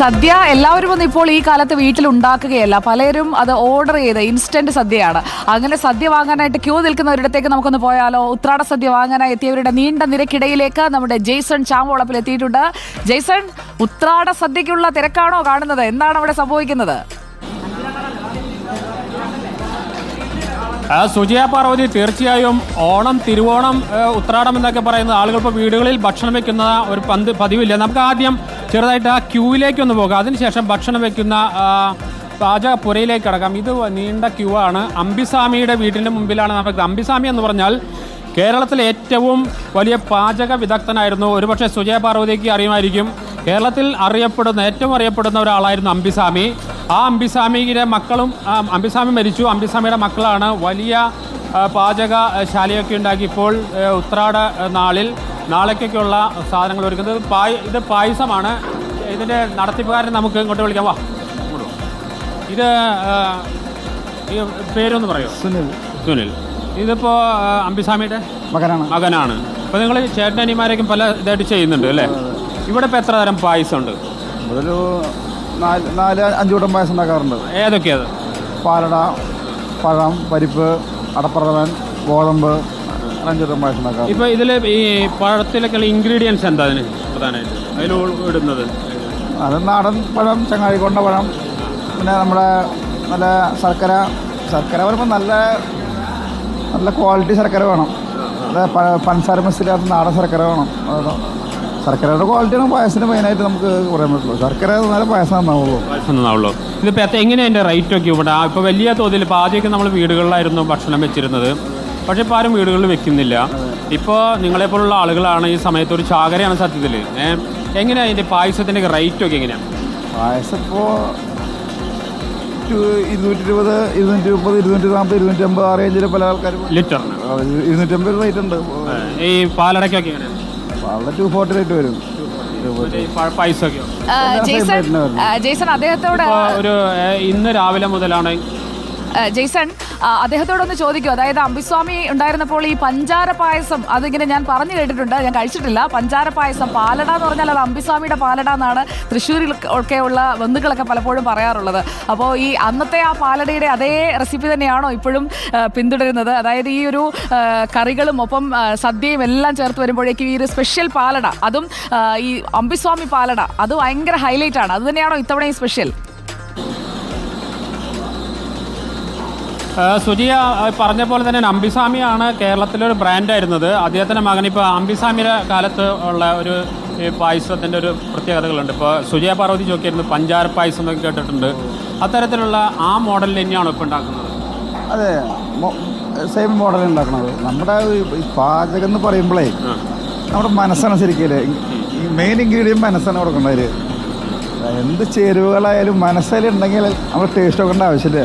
സദ്യ എല്ലാവരും ഒന്നും ഇപ്പോൾ ഈ കാലത്ത് വീട്ടിൽ ഉണ്ടാക്കുകയല്ല പലരും അത് ഓർഡർ ചെയ്ത് ഇൻസ്റ്റന്റ് സദ്യയാണ്. അങ്ങനെ സദ്യ വാങ്ങാനായിട്ട് ക്യൂ നിൽക്കുന്നവരിടത്തേക്ക് നമുക്കൊന്ന് പോയാലോ? ഉത്രാട സദ്യ വാങ്ങാനായി എത്തിയവരുടെ നീണ്ട നിരക്കിടയിലേക്ക് നമ്മുടെ ജെയ്സൺ ചാമ്പോളപ്പിൽ എത്തിയിട്ടുണ്ട്. ജെയ്സൺ ഉത്രാട സദ്യക്കുള്ള തിരക്കാണോ കാണുന്നത്? എന്താണ് അവിടെ സംഭവിക്കുന്നത്? സുജയ പാർവതി തീർച്ചയായും ഓണം തിരുവോണം ഉത്രാടം എന്നൊക്കെ പറയുന്നത് ആളുകൾ ഇപ്പോൾ വീടുകളിൽ ഭക്ഷണം വെക്കുന്ന ഒരു പന്ത് പതിവില്ല. നമുക്ക് ആദ്യം ചെറുതായിട്ട് ആ ക്യൂവിലേക്ക് ഒന്ന് പോകാം. അതിനുശേഷം ഭക്ഷണം വെക്കുന്ന ആ, പാചകപ്പുരയിലേക്ക് കിടക്കാം. ഇത് നീണ്ട ക്യൂ ആണ് അമ്പിസ്വാമിയുടെ വീട്ടിന്റെ മുമ്പിലാണ് നമുക്ക് അമ്പിസ്വാമി എന്ന് പറഞ്ഞാൽ കേരളത്തിലെ ഏറ്റവും വലിയ പാചക വിദഗ്ധനായിരുന്നു. ഒരുപക്ഷെ സുജയ പാർവതിക്ക് അറിയുമായിരിക്കും. കേരളത്തിൽ അറിയപ്പെടുന്ന ഏറ്റവും അറിയപ്പെടുന്ന ഒരാളായിരുന്നു അമ്പിസ്വാമി ആ അമ്പിസ്വാമിയുടെ മക്കളും അമ്പിസ്വാമി മരിച്ചു. അമ്പിസ്വാമിയുടെ മക്കളാണ് വലിയ ആ, പാചക ശാലയൊക്കെ ഉണ്ടാക്കി ഇപ്പോൾ ഉത്രാട നാളിൽ നാളേക്കൊക്കെയുള്ള സാധനങ്ങൾ ഒരുക്കുന്നത്. പായ് ഇത് പായസമാണ്. ഇതിന്റെ നടത്തിപ്പുകാരനെ നമുക്ക് ഇങ്ങോട്ട് വിളിക്കാം. വാ. ഇങ്ങോട്ട്. ഇത് ഈ പേരൊന്ന് പറയോ? സുനിൽ. സുനിൽ. ഇതിപ്പോൾ അമ്പിസ്വാമിയുടെ മകനാണ്. മകനാണ്. അപ്പോൾ നിങ്ങൾ ചേട്ടനിമാരേക്കും പല ഇതായിട്ട് ചെയ്യുന്നുണ്ട് അല്ലേ? ഇവിടെ ഇപ്പോൾ എത്ര തരം പായസം ഉണ്ട് ഒരു നാല് നാല് അഞ്ച് കൂട്ടം പായസം ഉണ്ടാക്കാറുണ്ട്. ഏതൊക്കെയാണ് പാലട പഴം പരിപ്പ് അടപ്രഥമൻ ഗോതമ്പ് അഞ്ച് ഇപ്പോൾ ഇതിൽ ഈ പഴത്തിലൊക്കെയുള്ള ഇൻഗ്രീഡിയൻസ് എന്താ അതിന് പ്രധാനമായിട്ട്? അതിൽ ഇടുന്നത്. അത് നാടൻ പഴം ചങ്ങാഴിക്കൊണ്ട പഴം പിന്നെ നമ്മുടെ നല്ല ശർക്കര. ശർക്കര പറയുമ്പോൾ നല്ല നല്ല ക്വാളിറ്റി ശർക്കര വേണം. അത് പ- പഞ്ചസാര മിസ്സില്ലാത്ത നാടൻ ശർക്കര വേണം. ശർക്കരയുടെ ക്വാളിറ്റിയാണ് പായസത്തിന് മെയിനായിട്ട് നമുക്ക് പറയാൻ പറ്റുള്ളൂ. ശർക്കര നല്ല പായസം നന്നാവുള്ളൂ പായസം നന്നാവുള്ളൂ ഇതിപ്പോൾ എങ്ങനെയാണ് അതിന്റെ റേറ്റ് ഒക്കെ ഇവിടെ? ഇപ്പോൾ വലിയ തോതിൽ ഇപ്പോൾ ആദ്യമൊക്കെ നമ്മൾ വീടുകളിലായിരുന്നു ഭക്ഷണം വെച്ചിരുന്നത്. പക്ഷേ ഇപ്പോൾ ആരും വീടുകളിൽ വെക്കുന്നില്ല. ഇപ്പോൾ നിങ്ങളെപ്പോലുള്ള ആളുകളാണ് ഈ സമയത്ത് ഒരു ചാകരയാണ് സത്യത്തിൽ എങ്ങനെയാണ് അതിന്റെ പായസത്തിന്റെ റേറ്റ് ഒക്കെ എങ്ങനെയാണ് പായസം ഇപ്പോൾ ഇരുന്നൂറ്റി ഇരുപത് ഇരുന്നൂറ്റി മുപ്പത് ഇരുന്നൂറ്റി നാൽപ്പത് ഇരുന്നൂറ്റി അമ്പത് ആ റേഞ്ചിൽ പല ആൾക്കാരും ലിറ്ററിന്. ഇരുന്നൂറ്റി അമ്പത് റേറ്റ് ഉണ്ട്. ഈ പാലടക്കൊക്കെ എങ്ങനെയാണ് വളരെ ടു ഫോർട്ടി റേറ്റ് വരും. ജെയ്സൺ അദ്ദേഹത്തോട് ഒരു ഇന്ന് രാവിലെ മുതലാണ് ജെയ്സൺ അദ്ദേഹത്തോടൊന്ന് ചോദിക്കും. അതായത് അമ്പിസ്വാമി ഉണ്ടായിരുന്നപ്പോൾ ഈ പഞ്ചാര പായസം അതിങ്ങനെ ഞാൻ പറഞ്ഞു കേട്ടിട്ടുണ്ട് ഞാൻ കഴിച്ചിട്ടില്ല. പഞ്ചാര പായസം പാലട എന്ന് പറഞ്ഞാൽ അത് അമ്പിസ്വാമിയുടെ പാലട എന്നാണ് തൃശ്ശൂരിൽ ഒക്കെയുള്ള ബന്ധുക്കളൊക്കെ പലപ്പോഴും പറയാറുള്ളത്. അപ്പോൾ ഈ അന്നത്തെ ആ പാലടയുടെ അതേ റെസിപ്പി തന്നെയാണോ ഇപ്പോഴും പിന്തുടരുന്നത്? അതായത് ഈ ഒരു കറികളും ഒപ്പം സദ്യയും എല്ലാം ചേർത്ത് വരുമ്പോഴേക്കും ഈ ഒരു സ്പെഷ്യൽ പാലട അതും ഈ അമ്പിസ്വാമി പാലട അത് ഭയങ്കര ഹൈലൈറ്റ് ആണ്. അത് തന്നെയാണോ ഇത്തവണ ഈ സ്പെഷ്യൽ? സുജിയ പറഞ്ഞ പോലെ തന്നെ അംബിസ്വാമിയാണ് കേരളത്തിലെ ഒരു ബ്രാൻഡായിരുന്നത് അദ്ദേഹത്തിന്റെ മകൻ ഇപ്പോൾ അംബിസ്വാമിയുടെ കാലത്ത് ഉള്ള ഒരു പായസത്തിന്റെ ഒരു പ്രത്യേകതകളുണ്ട്. ഇപ്പോൾ സുജയ പാർവതി ചോക്കിയായിരുന്നു പഞ്ചാര പായസം എന്നൊക്കെ കേട്ടിട്ടുണ്ട്. അത്തരത്തിലുള്ള ആ മോഡലിൽ തന്നെയാണ് ഇപ്പോൾ ഉണ്ടാക്കുന്നത്? അതെ സെയിം മോഡൽ ഉണ്ടാക്കുന്നത് നമ്മുടെ പാചകം എന്ന് പറയുമ്പോഴേ നമ്മുടെ മനസ്സനുസരിക്കല്ലേ ഈ മെയിൻ ഇൻഗ്രീഡിയൻ മനസ്സാണ് കൊടുക്കേണ്ടത് എന്ത് ചേരുവകളായാലും മനസ്സിലുണ്ടെങ്കിൽ നമ്മൾ ടേസ്റ്റ് നോക്കേണ്ട ആവശ്യമില്ല.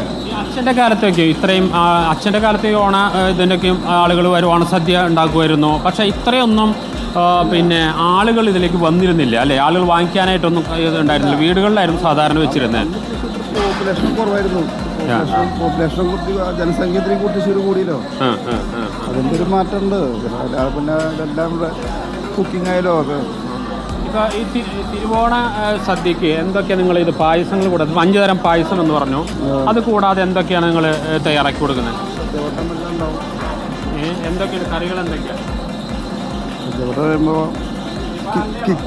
അച്ഛന്റെ കാലത്തൊക്കെ ഇത്രയും അച്ഛന്റെ കാലത്ത് ഈ ഓണ ഇതിന്റെയൊക്കെയും ആളുകൾ വരും ഓണസദ്യ ഉണ്ടാക്കുമായിരുന്നു. പക്ഷേ ഇത്രയൊന്നും പിന്നെ ആളുകൾ ഇതിലേക്ക് വന്നിരുന്നില്ല അല്ലേ? ആളുകൾ വാങ്ങിക്കാനായിട്ടൊന്നും ഇത് ഉണ്ടായിരുന്നില്ല. വീടുകളിലായിരുന്നു സാധാരണ വെച്ചിരുന്നത്. പോപ്പുലേഷൻ കുറവായിരുന്നു. പോപ്പുലേഷൻ കൂട്ടി ജനസംഖ്യ ഇത്രയും കൂട്ടി ശരി കൂടിയല്ലോ. അതിന്റെ ഒരു മാറ്റമുണ്ട്. പിന്നെ എല്ലാം കുക്കിംഗ് ആയാലോ ഈ തിരുവോണ സദ്യക്ക് എന്തൊക്കെയാണ് നിങ്ങൾ ഇത് പായസങ്ങൾ കൂടെ അഞ്ചു തരം പായസം എന്ന് പറഞ്ഞു. അത് കൂടാതെ എന്തൊക്കെയാണ് നിങ്ങൾ തയ്യാറാക്കി കൊടുക്കുന്നത്? എന്തൊക്കെയാണ്? കറികൾ എന്തൊക്കെയാണ് ഇവിടെ വരുമ്പോൾ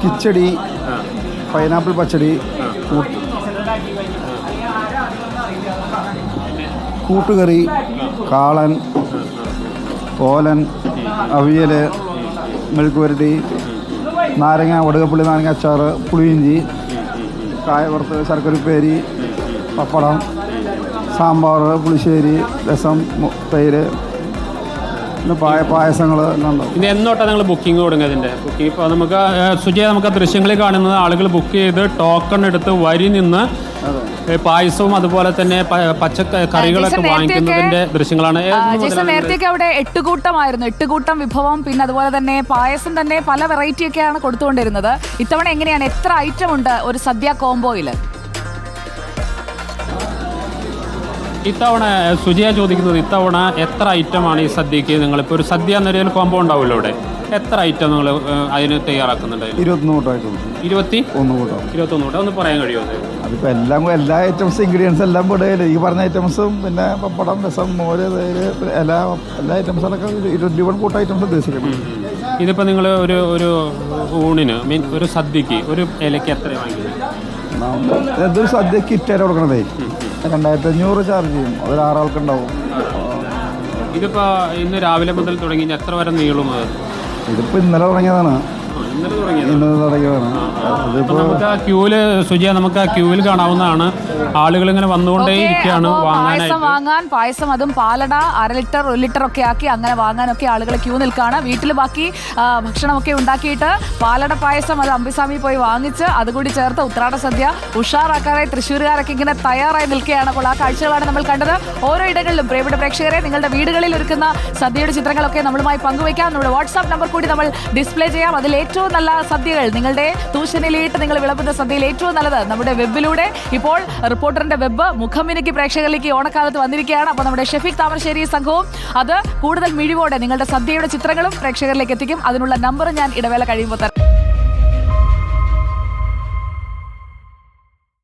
കിച്ചടി പൈനാപ്പിൾ പച്ചടി. കൂട്ടുകറി കാളൻ ഓലൻ അവിയൽ മെഴുക്ക് പുരട്ടി നാരങ്ങ ഒടുകപ്പുള്ളി നാരങ്ങ അച്ചാറ് പുളിയിഞ്ചി കായ വറുത്ത് ശർക്കരപ്പേരി പപ്പടം സാമ്പാർ പുളിശ്ശേരി രസം തൈര് പിന്നെ പായ പായസങ്ങൾ ഇത് എന്നോട്ടാണ് നിങ്ങൾ ബുക്കിംഗ് കൊടുക്കുക ഇതിന്റെ ബുക്കിംഗ് ഇപ്പോൾ നമുക്ക് സുജയ നമുക്ക് ദൃശ്യങ്ങളിൽ കാണുന്നത് ആളുകൾ ബുക്ക് ചെയ്ത് ടോക്കൺ എടുത്ത് വരി നിന്ന് പായസവും അതുപോലെ തന്നെ പച്ചക്കറികളൊക്കെ പച്ച കറികളൊക്കെ വാങ്ങിക്കുന്നതിന്റെ ദൃശ്യങ്ങളാണ്. നേരത്തെയൊക്കെ നേരത്തേക്ക് അവിടെ എട്ട് കൂട്ടമായിരുന്നു എട്ട് കൂട്ടം വിഭവം പിന്നെ അതുപോലെ തന്നെ പായസം തന്നെ പല വെറൈറ്റി ഒക്കെയാണ് കൊടുത്തുകൊണ്ടിരുന്നത്. ഇത്തവണ എങ്ങനെയാണ്? എത്ര ഐറ്റം ഉണ്ട് ഒരു സദ്യ കോംബോയിൽ ഇത്തവണ സുജിയ ചോദിക്കുന്നത് ഇത്തവണ എത്ര ഐറ്റമാണ് ഈ സദ്യക്ക് നിങ്ങളിപ്പോൾ ഒരു സദ്യ എന്ന രീതിയിൽ കോമ്പോ ഉണ്ടാവുമല്ലോ ഇവിടെ എത്ര ഐറ്റം നിങ്ങൾ അതിന് തയ്യാറാക്കുന്നുണ്ട്? ഇരുപത്തി ഇരുപത്തൊന്ന് കൂട്ടം ഇരുപത്തി? ഒന്ന് കൂട്ടം ഇരുപത്തൊന്ന് കൂട്ടം ഒന്ന് പറയാൻ കഴിയുമോ? അത്? അതിപ്പോൾ എല്ലാം എല്ലാ ഐറ്റംസ് ഇൻഗ്രീഡിയൻസ് എല്ലാം പെടുകയില്ല ഈ പറഞ്ഞ ഐറ്റംസും പിന്നെ പപ്പടം രസം മോര് തൈര് എല്ലാ എല്ലാ ഐറ്റംസിലൊക്കെ ഇരുപത്തി വൺ കൂട്ട ഐറ്റംസ് ഉദ്ദേശിക്കുന്നത് ഇതിപ്പോൾ നിങ്ങൾ ഒരു ഒരു ഊണിന് മീൻ ഒരു സദ്യക്ക് ഒരു ഇലയ്ക്ക് എത്ര വാങ്ങിക്കുന്നത് ഇതൊരു സദ്യ കിറ്റായിട്ട് കൊടുക്കണതേ. രണ്ടായിരത്തി അഞ്ഞൂറ് ചാർജ് ചെയ്യും. അതൊരു ആറാൾക്കുണ്ടാവും. ഇതിപ്പോൾ ഇന്ന് രാവിലെ മുതൽ തുടങ്ങി എത്ര വരെ നീളും? ഇതിപ്പോൾ ഇന്നലെ തുടങ്ങിയതാണ്. ഇന്നലെ തുടങ്ങിയത്? ഇന്നലെ തുടങ്ങിയതാണ്. അതിപ്പോൾ നമുക്ക് ആ ക്യൂവിൽ സുജയ നമുക്ക് ആ ക്യൂവിൽ കാണാവുന്നതാണ്. ആളുകൾ ഇങ്ങനെ വന്നുകൊണ്ടേ ഇരിക്കുകയാണ് അപ്പോ പായസം വാങ്ങാനായിട്ട് വാങ്ങാൻ പായസം അതും പാലട അര ലിറ്റർ ഒരു ലിറ്റർ ഒക്കെ ആക്കി അങ്ങനെ വാങ്ങാനൊക്കെ ആളുകൾ ക്യൂ നിൽക്കുകയാണ്. വീട്ടിൽ ബാക്കി ആ, ഭക്ഷണമൊക്കെ ഉണ്ടാക്കിയിട്ട് പാലട പായസം അത് അമ്പിസ്വാമി പോയി വാങ്ങിച്ച് അതുകൂടി ചേർത്ത് ഉത്രാട സദ്യ ഉഷാറാക്കാനായി തൃശ്ശൂരുകാരൊക്കെ ഇങ്ങനെ തയ്യാറായി നിൽക്കുകയാണ്. അപ്പോൾ ആ കാഴ്ചകളാണ് നമ്മൾ കണ്ടത്. ഓരോ ഇടങ്ങളിലും പ്രിയപ്പെട്ട പ്രേക്ഷകരെ നിങ്ങളുടെ വീടുകളിൽ ഒരുക്കുന്ന സദ്യയുടെ ചിത്രങ്ങളൊക്കെ നമ്മളുമായി പങ്കുവയ്ക്കാം. നമ്മുടെ വാട്സാപ്പ് നമ്പർ കൂടി നമ്മൾ ഡിസ്പ്ലേ ചെയ്യാം. അതിൽ ഏറ്റവും നല്ല സദ്യകൾ നിങ്ങളുടെ ട്യൂഷനിലേട്ട് നിങ്ങൾ വിളമ്പുന്ന സദ്യയിൽ ഏറ്റവും നല്ലത് നമ്മുടെ വെബിലൂടെ. ഇപ്പോൾ റിപ്പോർട്ടറിന്റെ വെബ് മുഖമിനുക്കി പ്രേക്ഷകരിലേക്ക് ഓണക്കാലത്ത് വന്നിരിക്കുകയാണ്. അപ്പോൾ നമ്മുടെ ഷെഫീഖ് താമരശ്ശേരി സംഘവും അത് കൂടുതൽ മിഴിവോടെ നിങ്ങളുടെ സദ്യയുടെ ചിത്രങ്ങളും പ്രേക്ഷകരിലേക്ക് എത്തിക്കും. അതിനുള്ള നമ്പർ ഞാൻ ഇടവേള കഴിയുമ്പോൾ തരാം.